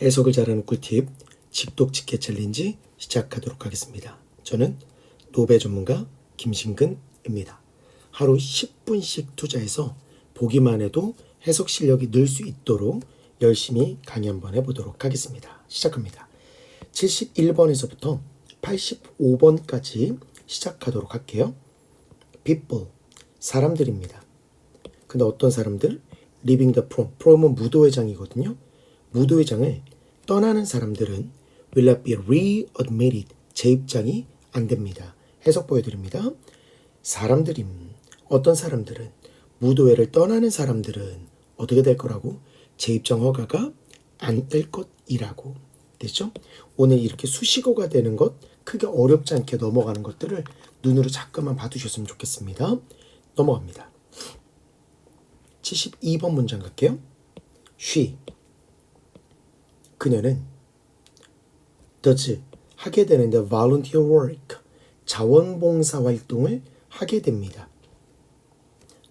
해석을 잘하는 꿀팁 직독 직계 챌린지 시작하도록 하겠습니다. 저는 노배 전문가 김신근입니다. 하루 10분씩 투자해서 보기만 해도 해석 실력이 늘 수 있도록 열심히 강의 한번 해보도록 하겠습니다. 시작합니다. 71번에서부터 85번까지 시작하도록 할게요. people 사람들입니다. 근데 어떤 사람들? living the prom. prom은 무도회장이거든요. 무도회장을 떠나는 사람들은 will not be readmitted. 재입장이 안 됩니다. 해석 보여드립니다. 사람들임. 어떤 사람들은 무도회를 떠나는 사람들은 어떻게 될 거라고? 재입장 허가가 안 될 것이라고. 되죠? 오늘 이렇게 수식어가 되는 것 크게 어렵지 않게 넘어가는 것들을 눈으로 잠깐만 봐두셨으면 좋겠습니다. 넘어갑니다. 72번 문장 갈게요. she 그녀는 does 하게 되는데 volunteer work 자원봉사 활동을 하게 됩니다.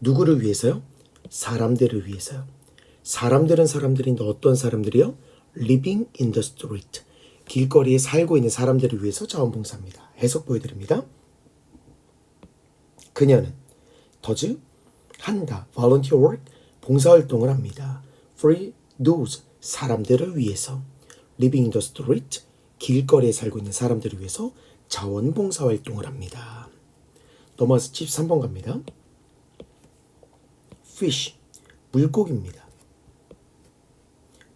누구를 위해서요? 사람들을 위해서요. 사람들은 사람들인데 어떤 사람들이요? living in the street 길거리에 살고 있는 사람들을 위해서 자원봉사입니다. 해석 보여드립니다. 그녀는 does 한다 volunteer work 봉사활동을 합니다. free those 사람들을 위해서 in the street 길거리에 살고 있는 사람들을 위해서 자원봉사 활동을 합니다. 넘어가서 73번 갑니다. fish 물고기입니다.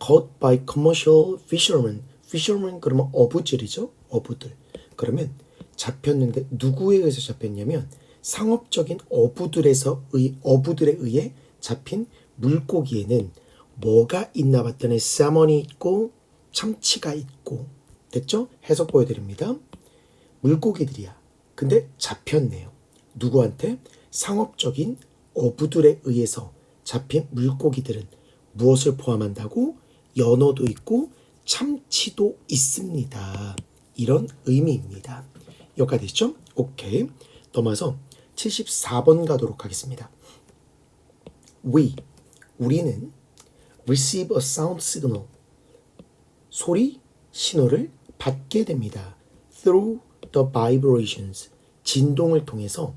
caught by commercial fishermen fishermen 그러면 어부들이죠. 어부들. 그러면 잡혔는데 누구에 의해서 잡혔냐면 상업적인 어부들에서 의, 어부들에 의해 잡힌 물고기에는 뭐가 있나 봤더니 살몬이 있고 참치가 있고 됐죠? 해석 보여드립니다. 물고기들이야. 근데 잡혔네요. 누구한테? 상업적인 어부들에 의해서 잡힌 물고기들은 무엇을 포함한다고? 연어도 있고 참치도 있습니다. 이런 의미입니다. 여기까지 됐죠? 오케이. 넘어서 74번 가도록 하겠습니다. We, 우리는 receive a sound signal, 소리, 신호를 받게 됩니다. through the vibrations, 진동을 통해서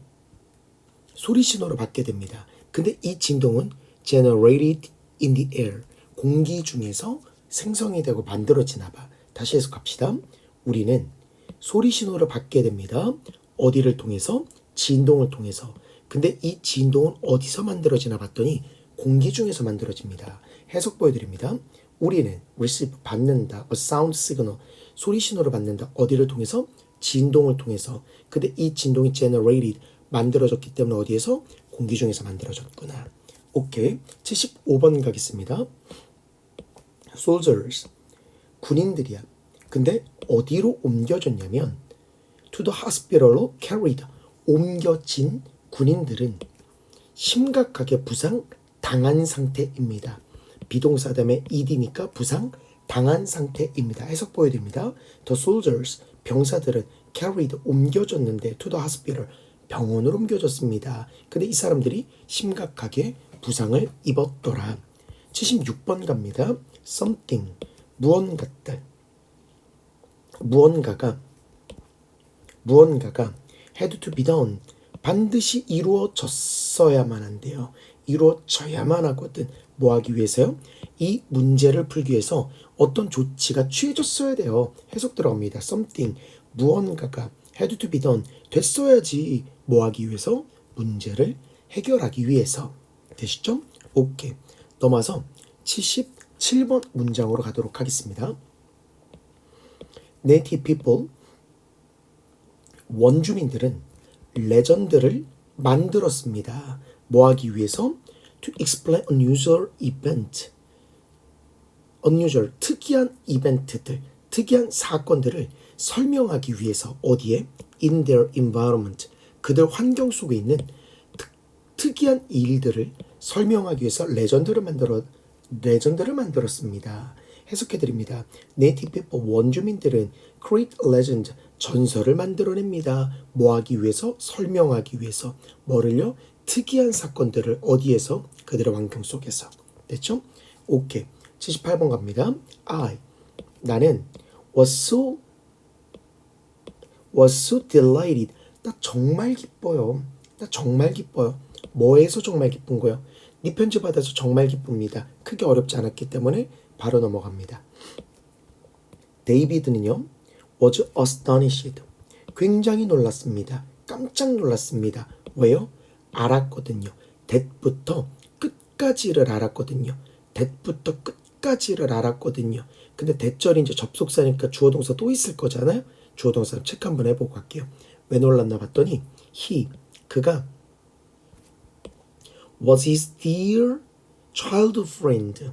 소리 신호를 받게 됩니다. 근데 이 진동은 generated in the air, 공기 중에서 생성이 되고 만들어지나 봐. 다시 해석합시다. 우리는 소리 신호를 받게 됩니다. 어디를 통해서? 진동을 통해서. 근데 이 진동은 어디서 만들어지나 봤더니 공기 중에서 만들어집니다. 해석 보여드립니다. 우리는 receive 받는다, a sound signal 소리 신호를 받는다. 어디를 통해서? 진동을 통해서. 근데 이 진동이 generated 만들어졌기 때문에 어디에서? 공기 중에서 만들어졌구나. 오케이. 75번 가겠습니다. soldiers 군인들이야. 근데 어디로 옮겨졌냐면 to the hospital로 carried 옮겨진 군인들은 심각하게 부상 당한 상태입니다. 비동사 다음에 ed니까 부상 당한 상태입니다. 해석 보여드립니다. The soldiers 병사들은 carried 옮겨졌는데 to the hospital 병원으로 옮겨졌습니다. 근데 이 사람들이 심각하게 부상을 입었더라. 76번 갑니다. something 무언가들 무언가가 무언가가 had to be done 반드시 이루어졌어야만 한대요. 이루어져야만 하거든. 뭐 하기 위해서요? 이 문제를 풀기 위해서 어떤 조치가 취해졌어야 돼요. 해석 들어갑니다. something 무언가가 had to be done 됐어야지. 뭐 하기 위해서? 문제를 해결하기 위해서. 되시죠? 오케이. 넘어서 77번 문장으로 가도록 하겠습니다. Native people 원주민들은 레전드를 만들었습니다. 뭐 하기 위해서? To explain unusual event. unusual, 특이한 이벤트들, 특이한 사건들을 설명하기 위해서 어디에? In their environment. 그들 환경 속에 있는 특, 특이한 일들을 설명하기 위해서 레전드를 만들어 레전드를 만들었습니다. 해석해 드립니다. 네이티브 피플 원주민들은 create legend 전설을 만들어냅니다. 뭐 하기 위해서? 설명하기 위해서. 뭐를요? 특이한 사건들을 어디에서? 그들의 환경 속에서. 됐죠? 오케이. 78번 갑니다. I 나는 was so was so delighted. 나 정말 기뻐요. 나 정말 기뻐요. 뭐에서 정말 기쁜 거요? 네 편지 받아서 정말 기쁩니다. 크게 어렵지 않았기 때문에 바로 넘어갑니다. 데이비드는요. was astonished. 굉장히 놀랐습니다. 깜짝 놀랐습니다. 왜요? 알았거든요. that부터 끝까지를 알았거든요. that부터 끝까지를 알았거든요. 근데 that절이 이제 접속사니까 주어 동사 또 있을 거잖아요. 주어 동사 체크 한번 해보고 갈게요. 왜 놀랐나 봤더니 he 그가 was his dear child friend.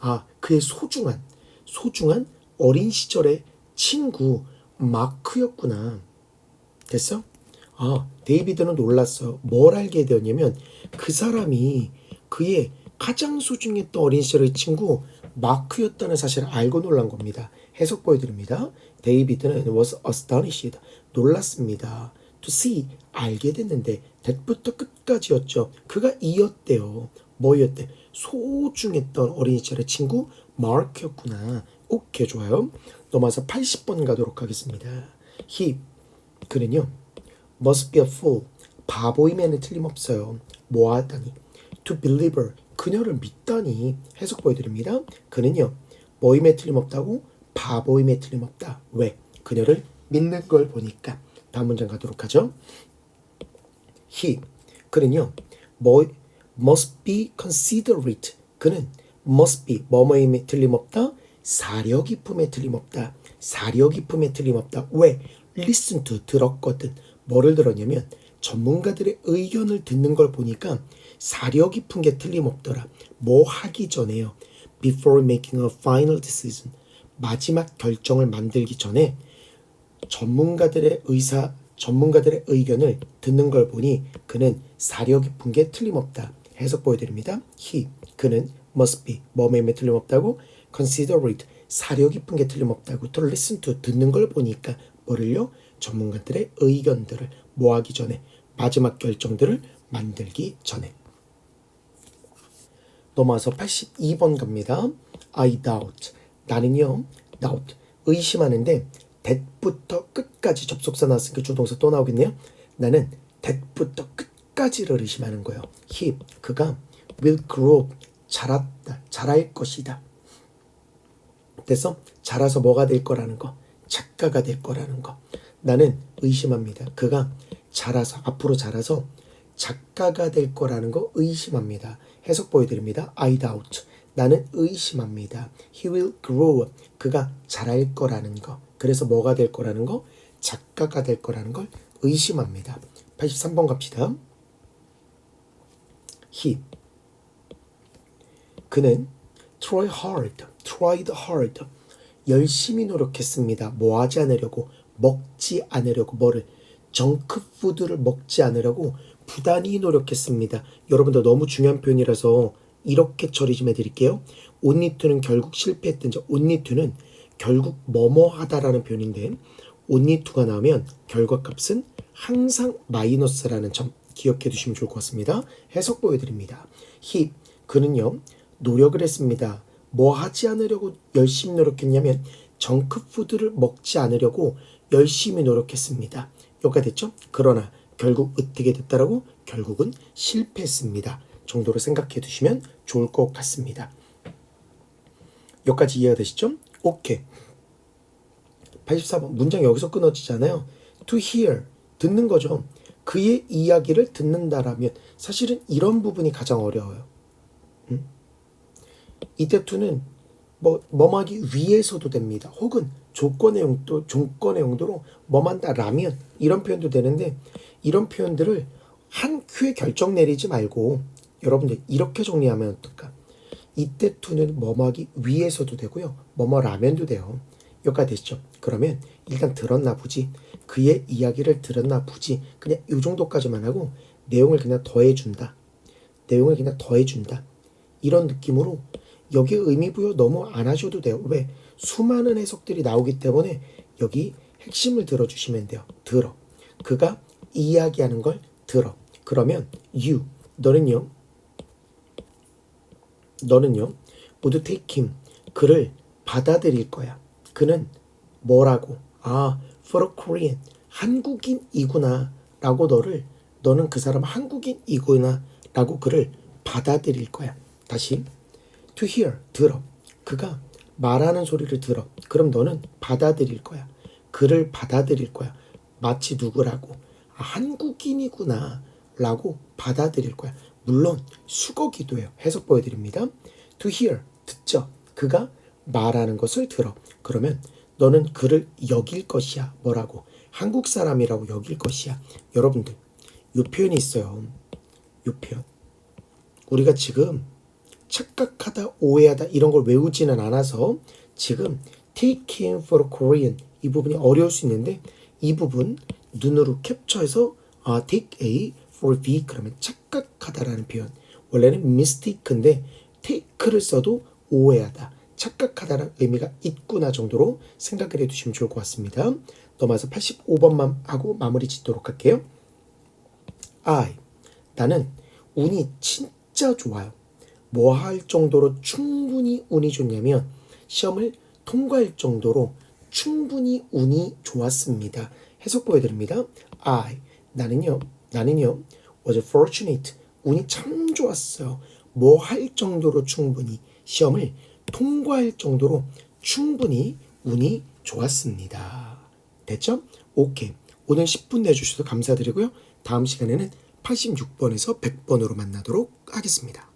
아, 그의 소중한, 소중한 어린 시절의 친구 마크였구나. 됐어? 아, 데이비드는 놀랐어. 뭘 알게 되었냐면 그 사람이 그의 가장 소중했던 어린 시절의 친구 마크였다는 사실을 알고 놀란 겁니다. 해석 보여드립니다. 데이비드는 was astonished. 놀랐습니다. to see 알게 됐는데 that부터 끝까지였죠. 그가 이었대요. 뭐였대? 소중했던 어린 시절의 친구 마크였구나. 오케이 좋아요. 넘어서 80번 가도록 하겠습니다. he 그는요. Must be a fool 바보이면은 틀림없어요. 뭐하다니 to believer 그녀를 믿다니 해석 보여드립니다. 그는요. 뭐임에 틀림없다고 바보임에 틀림없다. 왜? 그녀를 믿는 걸 보니까 다음 문장 가도록 하죠. he 그는요. 뭐 must be considerate 그는 must be 뭐뭐임에 틀림없다. 사려 깊음에 틀림없다. 사려 깊음에 틀림없다. 왜? listen to 들었거든. 뭐를 들었냐면 전문가들의 의견을 듣는 걸 보니까 사려 깊은 게 틀림없더라. 뭐 하기 전에요. Before making a final decision. 마지막 결정을 만들기 전에 전문가들의 의사, 전문가들의 의견을 듣는 걸 보니 그는 사려 깊은 게 틀림없다. 해석 보여드립니다. He, 그는 must be, 뭐뭐임에 틀림없다고 considerate, 사려 깊은 게 틀림없다고 to listen to, 듣는 걸 보니까 뭐를요? 전문가들의 의견들을 모하기 전에 마지막 결정들을 만들기 전에 넘어와서 82번 갑니다. I doubt. 나는요, doubt. 의심하는데 that부터 끝까지 접속사 나왔으니까 주동사 또 나오겠네요. 나는 that부터 끝까지를 의심하는 거예요. he, 그가 will grow. 자랐다. 자랄 것이다. 그래서 자라서 뭐가 될 거라는 거. 작가가 될 거라는 거. 나는 의심합니다. 그가 자라서 앞으로 자라서 작가가 될 거라는 거 의심합니다. 해석 보여드립니다. I doubt. 나는 의심합니다. He will grow. 그가 자랄 거라는 거. 그래서 뭐가 될 거라는 거? 작가가 될 거라는 걸 의심합니다. 83번 갑시다. He. 그는 try hard, tried hard. 열심히 노력했습니다. 뭐 하지 않으려고, 먹지 않으려고, 뭐를, 정크푸드를 먹지 않으려고 부단히 노력했습니다. 여러분들 너무 중요한 표현이라서 이렇게 처리 좀 해드릴게요. 온니투는 결국 실패했던 저 온니투는 결국 뭐뭐 하다라는 표현인데 온니투가 나오면 결과값은 항상 마이너스라는 점 기억해 두시면 좋을 것 같습니다. 해석 보여드립니다. he 그는요 노력을 했습니다. 뭐 하지 않으려고 열심히 노력했냐면 정크푸드를 먹지 않으려고 열심히 노력했습니다. 여기가 됐죠? 그러나 결국 어떻게 됐다라고? 결국은 실패했습니다. 정도로 생각해 두시면 좋을 것 같습니다. 여기까지 이해가 되시죠? 오케이. 84번 문장 여기서 끊어지잖아요. To hear 듣는 거죠. 그의 이야기를 듣는다라면 사실은 이런 부분이 가장 어려워요. 음? 이때 to는 뭐 뭐하기 위해서도 됩니다. 혹은 조건의 용도 조건의 용도로 뭐만다 라면 이런 표현도 되는데 이런 표현들을 한 큐에 결정 내리지 말고 여러분들 이렇게 정리하면 어떨까? 이때 투는 뭐뭐하기 위해서도 되고요. 뭐뭐 라면도 돼요. 여기까지 됐죠? 그러면 일단 들었나 보지. 그의 이야기를 들었나 보지. 그냥 이 정도까지만 하고 내용을 그냥 더해준다. 내용을 그냥 더해준다. 이런 느낌으로 여기에 의미 부여 너무 안 하셔도 돼요. 왜? 수많은 해석들이 나오기 때문에 여기 핵심을 들어주시면 돼요. 들어. 그가 이야기하는 걸 들어. 그러면 you 너는요. 너는요. 모두 take him 그를 받아들일 거야. 그는 뭐라고? 아, for a Korean. 한국인이구나. 라고 너를, 너는 그 사람 한국인이구나. 라고 그를 받아들일 거야. 다시. to hear. 들어. 그가 말하는 소리를 들어. 그럼 너는 받아들일 거야. 그를 받아들일 거야. 마치 누구라고? 아, 한국인이구나. 라고 받아들일 거야. 물론 수거기도 해요. 해석 보여드립니다. to hear. 듣죠. 그가 말하는 것을 들어. 그러면 너는 그를 여길 것이야. 뭐라고? 한국 사람이라고 여길 것이야. 여러분들, 요 표현이 있어요. 요 표현. 우리가 지금 착각하다, 오해하다 이런 걸 외우지는 않아서 지금 him for Korean 이 부분이 어려울 수 있는데 이 부분 눈으로 캡처해서 아, take A for B 그러면 착각하다라는 표현 원래는 mistake인데 take를 써도 오해하다, 착각하다라는 의미가 있구나 정도로 생각을 해두시면 좋을 것 같습니다. 넘어서 85번만 하고 마무리 짓도록 할게요. I 나는 운이 진짜 좋아요. 뭐 할 정도로 충분히 운이 좋냐면 시험을 통과할 정도로 충분히 운이 좋았습니다. 해석 보여드립니다. I 나는요 나는요 was fortunate 운이 참 좋았어요. 뭐 할 정도로 충분히 시험을 통과할 정도로 충분히 운이 좋았습니다. 됐죠? 오케이. 오늘 10분 내주셔서 감사드리고요. 다음 시간에는 86번에서 100번으로 만나도록 하겠습니다.